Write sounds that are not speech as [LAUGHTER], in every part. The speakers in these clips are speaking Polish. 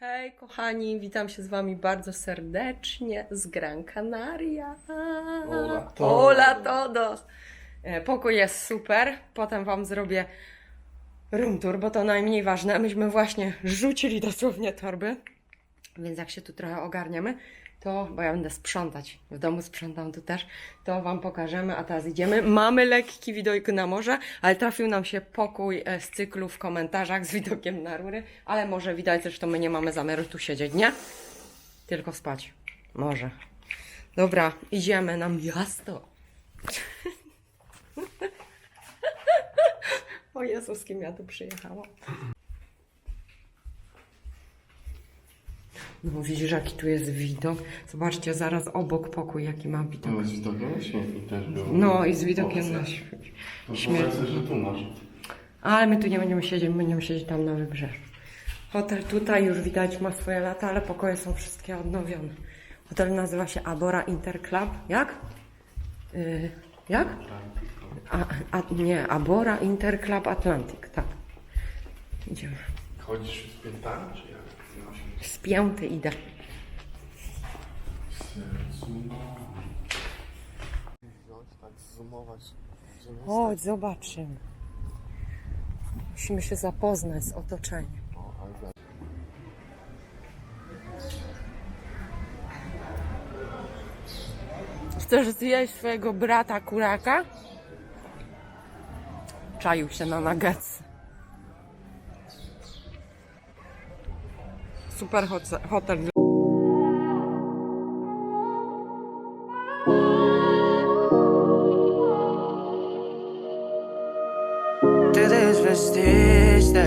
Hej kochani, witam się z wami bardzo serdecznie z Gran Canaria. Hola todos. Hola todos. E, Pokój jest super, potem wam zrobię room tour, bo to najmniej ważne. Myśmy właśnie rzucili dosłownie torby, więc jak się tu trochę ogarniemy, to, bo ja będę sprzątać, w domu sprzątam tu też, to wam pokażemy, a teraz idziemy. Mamy lekki widok na morze, ale trafił nam się pokój e, z cyklu w komentarzach z widokiem na rury, ale może widać, zresztą my nie mamy zamiaru tu siedzieć, nie? Tylko spać. Może. Dobra, idziemy na miasto. [LAUGHS] o Jezu, z kim ja tu przyjechałam. No widzisz, jaki tu jest widok. Zobaczcie, zaraz obok pokój, jaki ma widok. No z widokiem na śmietnik też był. No i z widokiem na. To śmietnik. powiedz, że tu masz. Ale my tu nie będziemy siedzieć, my będziemy siedzieć tam na wybrzeżu. Hotel tutaj już widać ma swoje lata, ale pokoje są wszystkie odnowione. Hotel nazywa się Abora Interclub. Jak? Yy, jak? A, a, nie, Abora Interclub Atlantic, tak. Idziemy. Chodzisz z piętami, czy jak? Spięty idę. Chodź, zobaczymy. Musimy się zapoznać z otoczeniem. Chcesz zjeść swojego brata kuraka? Czaił się na nuggetsy. Super hotel. Te desvestiste,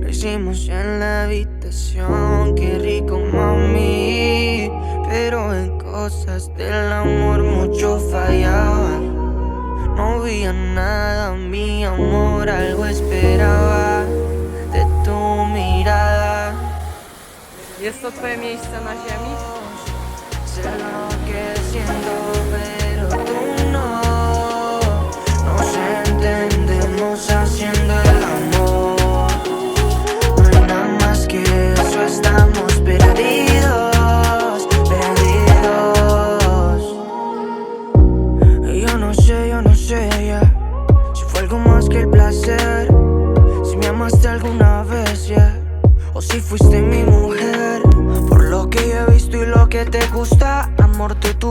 lo hicimos en la habitación, qué rico mami. Pero en cosas del amor mucho fallaba. No veía nada, mi amor, algo esperaba Jest to twoje miejsce na ziemi?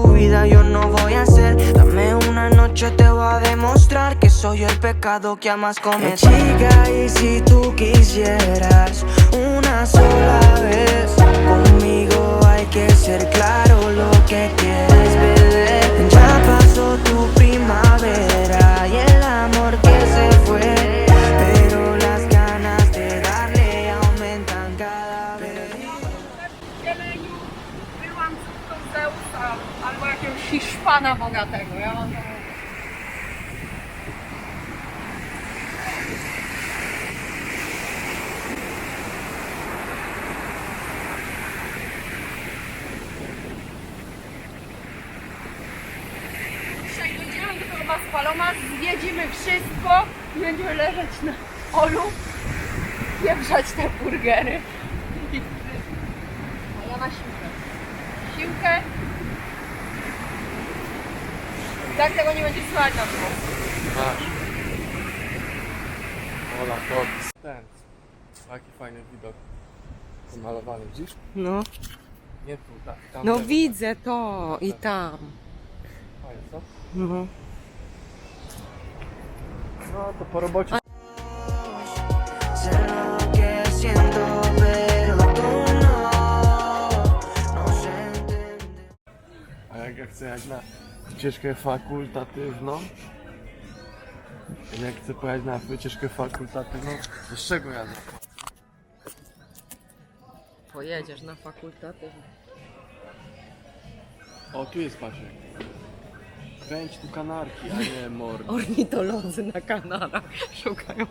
Tu vida, yo no voy a hacer. Dame una noche, te voy a demostrar que soy el pecado que amas cometer. chica, y si tú quisieras una sola vez conmigo, hay que ser claro lo que quieres beber. Ya pasó tu primavera Hiszpana bogatego. Ja mam to Dzisiaj będziemy do Was Paloma, zwiedzimy wszystko będziemy leżeć na olu, pieprzać te burgery. A ja na siłkę. Siłkę. I tak tego nie będzie słychać na było. Masz. Ola, to ten. Taki fajny widok. Zmalowany, widzisz? No. Nie tu, tak. Tam No widzę to i tam. Fajnie, co? No. No to po robocie. Sé lo que siento, pero tú no. No se entiende. A jak ja chcę jechać na wycieczkę fakultatywną, jak chcę pojechać na wycieczkę fakultatywną, to z czego jadę? Pojedziesz na fakultatywny. O, tu jest Pasiek. Kręć tu kanarki, a nie mor. [LAUGHS] Ornitolodzy na kanarach szukają.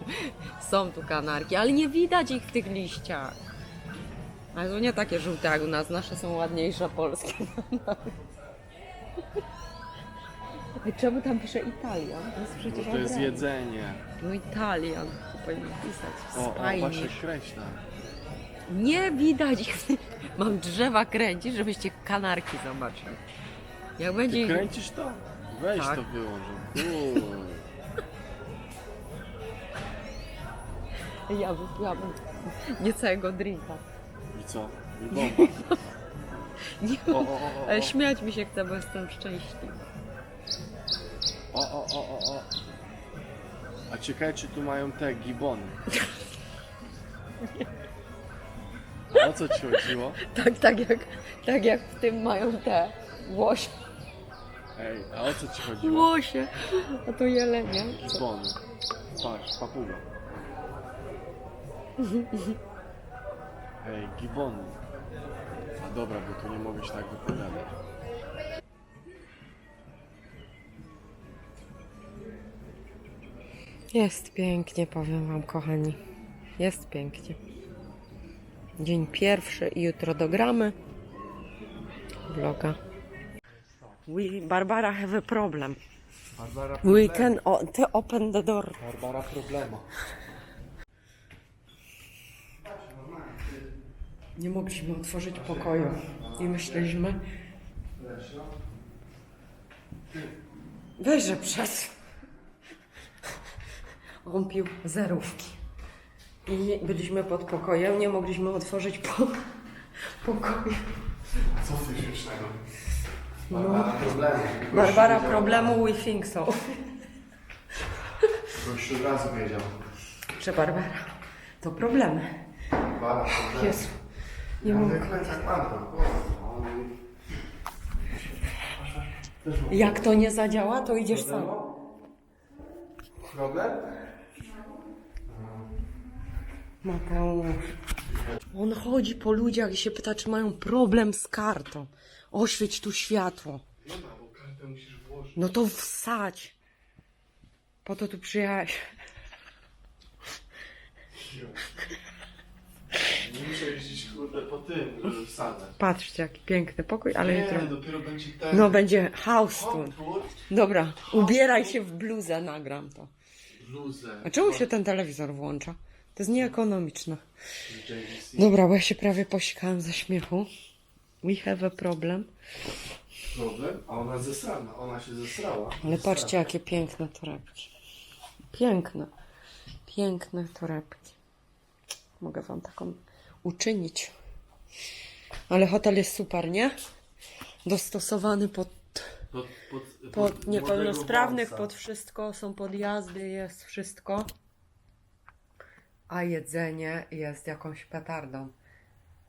Są tu kanarki, ale nie widać ich w tych liściach. Ale to nie takie żółte jak u nas. Nasze są ładniejsze polskie. [LAUGHS] I czemu tam pisze Italian? To jest przecież to jest jedzenie. No Italian. To powinno pisać. O, o Spajnie. Kręć tam. Nie widać ich. [LAUGHS] Mam drzewa kręcić, żebyście kanarki zobaczyli. Jak będzie Ty ich... kręcisz to? Weź Tak. to wyłącz. Uuu. Ja wypiłabym nie całego drinka. I co? I bomba. [LAUGHS] Nie, O, o, o, o, ale śmiać mi się chce, bo jestem szczęśliwa. O, o, o, o, o. A ciekawe, czy tu mają te gibony. O co ci chodziło? Tak, tak jak, tak jak w tym mają te łosie. Ej, a o co ci chodziło? Łosie, a to jelenie. Gibony. Patrz, papuga. Ej, gibony. A dobra, bo tu nie mogę się tak wypowiadać. Jest pięknie, powiem Wam, kochani. Jest pięknie. Dzień pierwszy i jutro dogramy vloga. We, Barbara have a problem. Barbara We can o, ty open the door. Barbara problema. Nie mogliśmy otworzyć pokoju i myśleliśmy, weź, że przez. On pił zerówki. I byliśmy pod pokojem, nie mogliśmy otworzyć po, pokoju. Co ty śmiesznego? No. Barbara problemu. Barbara problemu, we think so. Gościu od razu wiedział. Że Barbara, to problemy. Barbara problemu. Jezu, nie mogę. tak mam to. Jak to nie zadziała, to idziesz sam. Problem? Mateusz. On chodzi po ludziach i się pyta, czy mają problem z kartą. Oświeć tu światło. No bo kartę musisz włożyć. To wsadź. Po to tu przyjechałeś. [LAUGHS] Nie muszę jeździć kurde po tym, żeby wsadzać. Patrzcie, jaki piękny pokój, ale Nie, jutro... dopiero będzie ten No będzie house tu. Dobra, ubieraj się w bluzę, nagram to. bluzę. A czemu się ten telewizor włącza? To jest nieekonomiczne. Dobra, bo ja się prawie posikałam ze śmiechu. We have a problem. Problem? A ona zesrana, ona się zesrała. Ale patrzcie, jakie piękne torebki. Piękne. Piękne torebki. Mogę wam taką uczynić. Ale hotel jest super, nie? Dostosowany pod, Pod, pod, pod niepełnosprawnych, młodego pod wszystko. Są podjazdy, jest wszystko. A jedzenie jest jakąś petardą.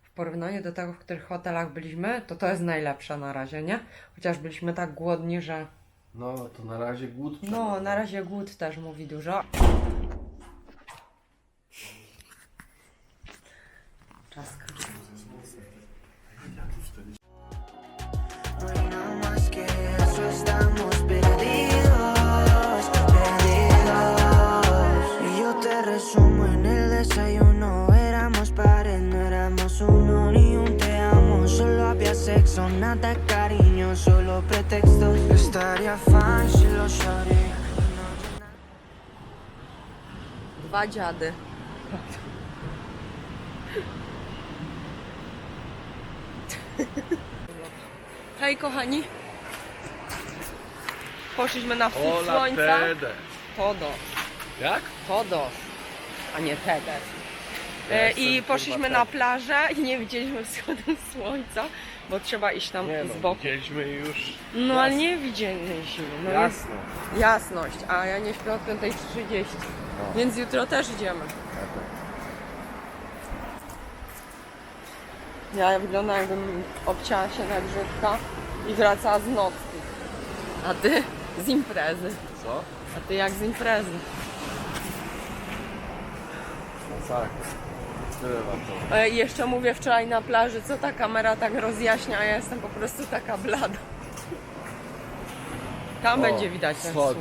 W porównaniu do tego, w których hotelach byliśmy, to to jest najlepsze na razie, nie? Chociaż byliśmy tak głodni, że No, to na razie głód. No, na razie głód też mówi dużo. Czaska. Nada cariño, solo pretextos. Estaría fan si lo sabría. Dwa dziady. Hej kochani. Poszliśmy na wschód słońca. Todos. Jak? Todos. A nie Tedes. E, I poszliśmy na plażę i nie widzieliśmy wschodu [LAUGHS] słońca, bo trzeba iść tam Nie z no, boku. widzieliśmy już No ale nie widzieliśmy. No jest jasno. jasność, a ja nie śpię od 5.30. Więc jutro też idziemy. Ja wyglądam jakbym obcięła się na grzybka i wracała z nocki. A ty z imprezy. Co? A ty jak z imprezy. No tak. E, jeszcze mówię wczoraj na plaży, co ta kamera tak rozjaśnia, a ja jestem po prostu taka blada. Tam O, będzie widać ten schody.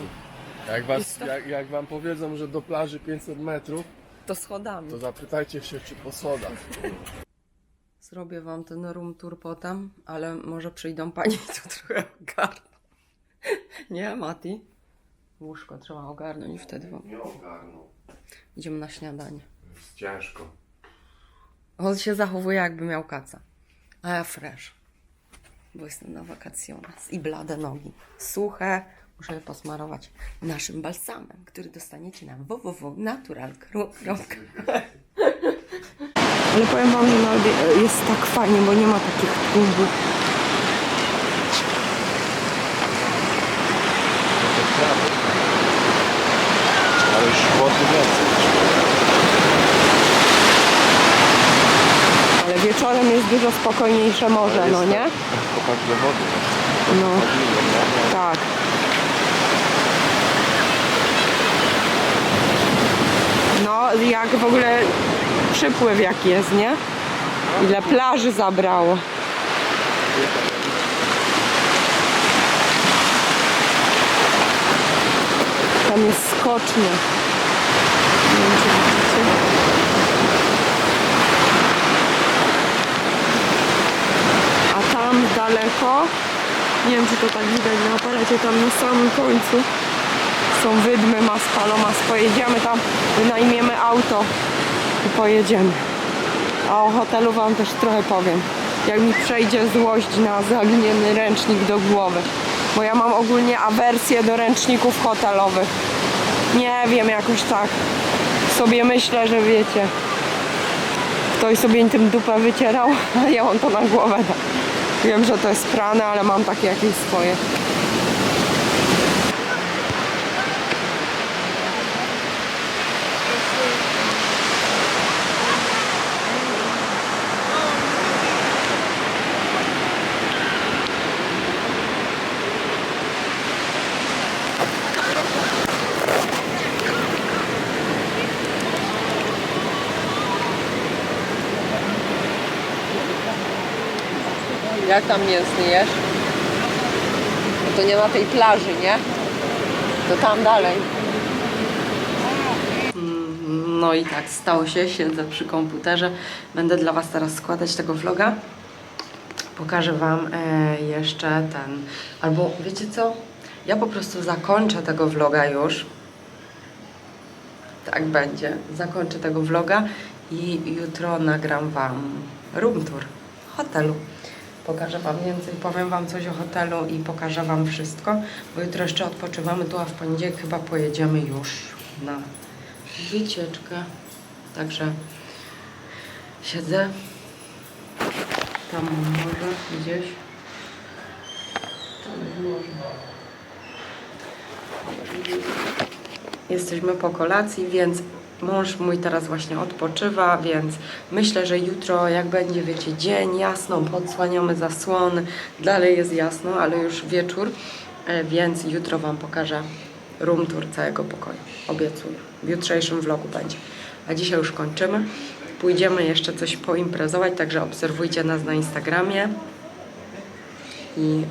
Jak, was, jak, jak wam powiedzą, że do plaży 500 metrów, To schodami. to zapytajcie się, czy po schodach. Zrobię wam ten room tour potem, ale może przyjdą pani [LAUGHS] i to trochę ogarną. Nie, Mati? Łóżko trzeba ogarnąć i wtedy wam Nie ogarnął. idziemy na śniadanie. Jest ciężko. On się zachowuje jakby miał kaca. A ja fresh. Bo jestem na wakacjonach. I blade nogi. Suche. Muszę je posmarować naszym balsamem, który dostaniecie na www.natural.com Ale powiem Wam, że jest tak fajnie, bo nie ma takich tłumów. Ale już wody więcej. Ale wieczorem jest dużo spokojniejsze morze, no nie? Chłopak do wody. No, Chodziłem, no, tak. No, jak w ogóle przypływ jaki jest, nie? Ile plaży zabrało. Tam jest skocznie. Nie wiem, czy widzicie. A daleko, nie wiem czy to tak widać na aparacie, tam na samym końcu są wydmy Maspalomas. Pojedziemy tam, wynajmiemy auto i pojedziemy. A o hotelu Wam też trochę powiem. Jak mi przejdzie złość na zaginiony ręcznik do głowy. Bo ja mam ogólnie awersję do ręczników hotelowych. Nie wiem, jakoś tak sobie myślę, że wiecie, ktoś sobie tym dupę wycierał, [LAUGHS] a ja mam to na głowę. Wiem, że to jest prane, ale mam takie jakieś swoje. Jak tam mięsny jesz? No to nie na tej plaży, nie? To tam dalej. No i tak stało się, siedzę przy komputerze. Będę dla Was teraz składać tego vloga. Pokażę Wam e, jeszcze ten, albo wiecie co? Ja po prostu zakończę tego vloga już. Tak będzie. Zakończę tego vloga i jutro nagram Wam room tour hotelu. Pokażę Wam więcej, powiem Wam coś o hotelu i pokażę Wam wszystko, bo jutro jeszcze odpoczywamy tu, a w poniedziałek chyba pojedziemy już na wycieczkę. Także siedzę. Tam morze gdzieś. Tam morze. Jesteśmy po kolacji, więc mąż mój teraz właśnie odpoczywa, więc myślę, że jutro, jak będzie, wiecie, dzień jasno, podsłaniamy zasłony, dalej jest jasno, ale już wieczór, e, więc jutro Wam pokażę room tour całego pokoju. Obiecuję. W jutrzejszym vlogu będzie. A dzisiaj już kończymy. Pójdziemy jeszcze coś poimprezować, także obserwujcie nas na Instagramie i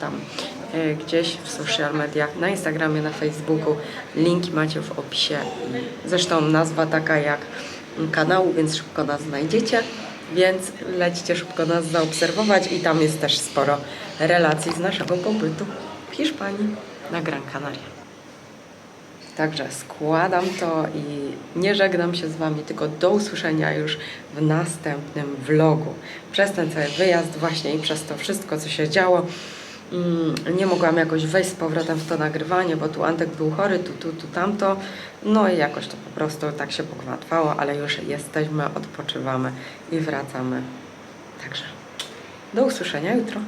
tam e, gdzieś w social mediach, na Instagramie, na Facebooku. Linki macie w opisie. Zresztą nazwa taka jak kanału, więc szybko nas znajdziecie. Więc lecicie szybko nas zaobserwować i tam jest też sporo relacji z naszego pobytu w Hiszpanii na Gran Canaria. Także składam to i nie żegnam się z Wami, tylko do usłyszenia już w następnym vlogu. Przez ten cały wyjazd właśnie i przez to wszystko, co się działo, nie mogłam jakoś wejść z powrotem w to nagrywanie, bo tu Antek był chory, tu, tu, tu, tamto. No i jakoś to po prostu tak się pogmatwało, ale już jesteśmy, odpoczywamy i wracamy. Także do usłyszenia jutro.